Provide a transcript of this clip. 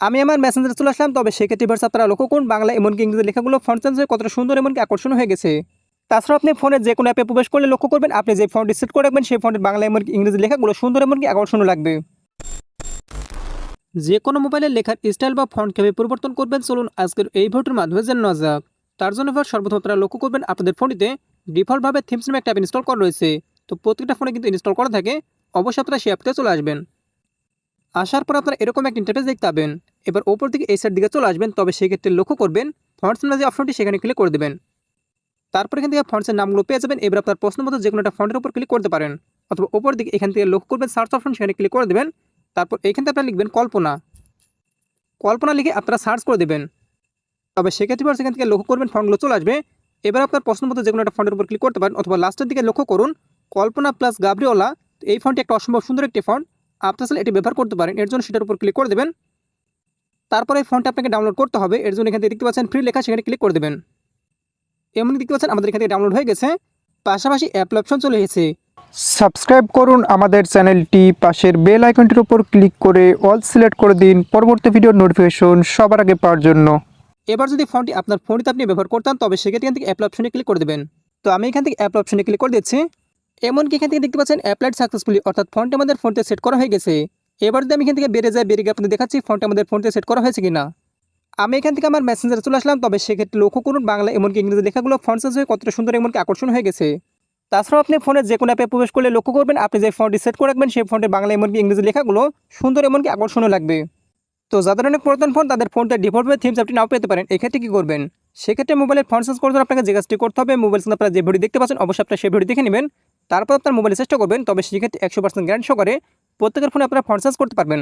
আমি আমার মেসেঞ্জারে চলে আসলাম, তবে সেক্ষেত্রে ভার্স আপনারা লক্ষ্য করুন, বাংলা এমনকি ইংরেজি লেখাগুলো ফন্ট চেঞ্জ হয়ে কতটা সুন্দর এমনকি আকর্ষণ হয়ে গেছে। তাছাড়া আপনি ফোনের যে কোনো অ্যাপে প্রবেশ করলে লক্ষ্য করবেন, আপনি যে ফন্টটি সেট করে রাখবেন, সেই ফন্টের বাংলা এমনকি ইংরেজি লেখাগুলো সুন্দর এমনকি আকর্ষণীয় লাগবে। যে কোনো মোবাইলের লেখার স্টাইল বা ফন্ট কীভাবে পরিবর্তন করবেন, চলুন আজকের এই ভিডিওর মাধ্যমে জেনে নেওয়া যাক। তার জন্য এবার সর্বপ্রথম আপনারা লক্ষ্য করবেন, আপনাদের ফোনটিতে ডিফল্টভাবে থিমস নামে একটা অ্যাপ ইনস্টল করা রয়েছে। তো প্রত্যেকটা ফোনে কিন্তু ইনস্টল করা থাকে, অবশ্যই আপনারা সেই অ্যাপতে চলে আসবেন। আসার পর আপনারা এরকম একটা ইন্টারফেস দেখতে পাবেন। এবার ওপর দিকে এই সাইড দিকে চলে আসবেন, তবে সেক্ষেত্রে লক্ষ্য করবেন ফন্টস নামে যে অপশনটি সেখানে ক্লিক করে দেবেন। তারপর এখান থেকে ফন্টসের নামগুলো পেয়ে যাবেন, এবার আপনার প্রশ্ন মতো যে কোনো একটা ফন্টের উপর ক্লিক করতে পারেন। অথবা ওপর দিকে এখান থেকে লক্ষ্য করবেন সার্চ অপশন সেখানে ক্লিক করে দেবেন। তারপর এখান থেকে আপনারা লিখবেন কল্পনা। কল্পনা লিখে আপনারা সার্চ করে দেবেন। তবে সেক্ষেত্রে এবার সেখান থেকে লক্ষ্য করবেন ফন্টগুলো চলে আসবে। এবার আপনার প্রশ্ন মতো যে কোনো একটা ফন্টের উপর ক্লিক করতে পারেন, অথবা লাস্টের দিকে লক্ষ্য করুন, কল্পনা প্লাস গাবরিওলা এই ফন্টটি একটা অসম্ভব সুন্দর একটি ফন্ট আপনি আসলে এটি ব্যবহার করতে পারেন, এর জন্য সেটার উপর ক্লিক করে দেবেন। তারপর এই ফন্টটা আপনাকে ডাউনলোড করতে হবে। এর জন্য এখান থেকে দেখতে পাচ্ছেন ফ্রি লেখা সেখানে ক্লিক করে দেবেন। এমনি দেখতে পাচ্ছেন আমাদের এখান থেকে ডাউনলোড হয়ে গেছে। পাশাপাশি অ্যাপ অপশন চলে এসেছে। সাবস্ক্রাইব করুন আমাদের চ্যানেলটি। পাশের বেল আইকনটির উপর ক্লিক করে অল সিলেক্ট করে দিন। পরবর্তী ভিডিওর নোটিফিকেশন সবার আগে পাওয়ার জন্য। এবার যদি ফোনটি আপনার ফোনটিতে আপনি ব্যবহার করতেন তবে সেক্ষেত্রে এখান থেকে অ্যাপ অপশনে ক্লিক করে দেবেন। তো আমি এখান থেকে অ্যাপ অপশনে ক্লিক করে দিচ্ছি। এমনকি এখান থেকে দেখতে পাচ্ছেন অ্যাপ্লাইড সাকসেসফুলি অর্থাৎ ফোনটি আমাদের ফোনতে সেট করা হয়ে গেছে। এবার যদি আমি এখান থেকে বেড়ে যাই, বেরিয়ে গিয়ে আপনাদের দেখাচ্ছি, ফোনটা আমাদের ফোনতে সেট করা হয়েছে কিনা। আমি এখান থেকে আমার মেসেঞ্জারে চলে আসলাম, তবে সেক্ষেত্রে লক্ষ্য করুন, বাংলা এমনকি ইংরেজি লেখাগুলো ফন্ট চেঞ্জ হয়ে কতটা সুন্দর এমনকি আকর্ষণ হয়ে গেছে। তাছাড়াও আপনি ফোনের যে কোনো অ্যাপে প্রবেশ করলে লক্ষ্য করবেন, আপনি যে ফোনটি সেট করে রাখবেন, সেই ফোনটে বাংলা এমনকি ইংরেজি লেখাগুলো সুন্দর এমনকি আকর্ষণীয় লাগবে। তো যাদের অনেক পুরাতন ফোন তাদের ফোনটা ডিফল্টভাবে থিমস আপনি নাও পেতে পারেন, এক্ষেত্রে কী করবেন? সেক্ষেত্রে মোবাইলের ফোন চেঞ্জ করতে আপনাকে যে কাজটি করতে হবে মোবাইল ফোন আপনারা যে ভিডিও দেখতে পাচ্ছেন, অবশ্যই আপনারা সেই ভিডিও দেখে নেবেন। তারপর আপনার মোবাইলে চেষ্টা করবেন, তবে সেক্ষেত্রে একশো পার্সেন্ট গ্যারান্টি সহকারে প্রত্যেকের ফোনে আপনারা ফোন চার্জ করতে পারবেন।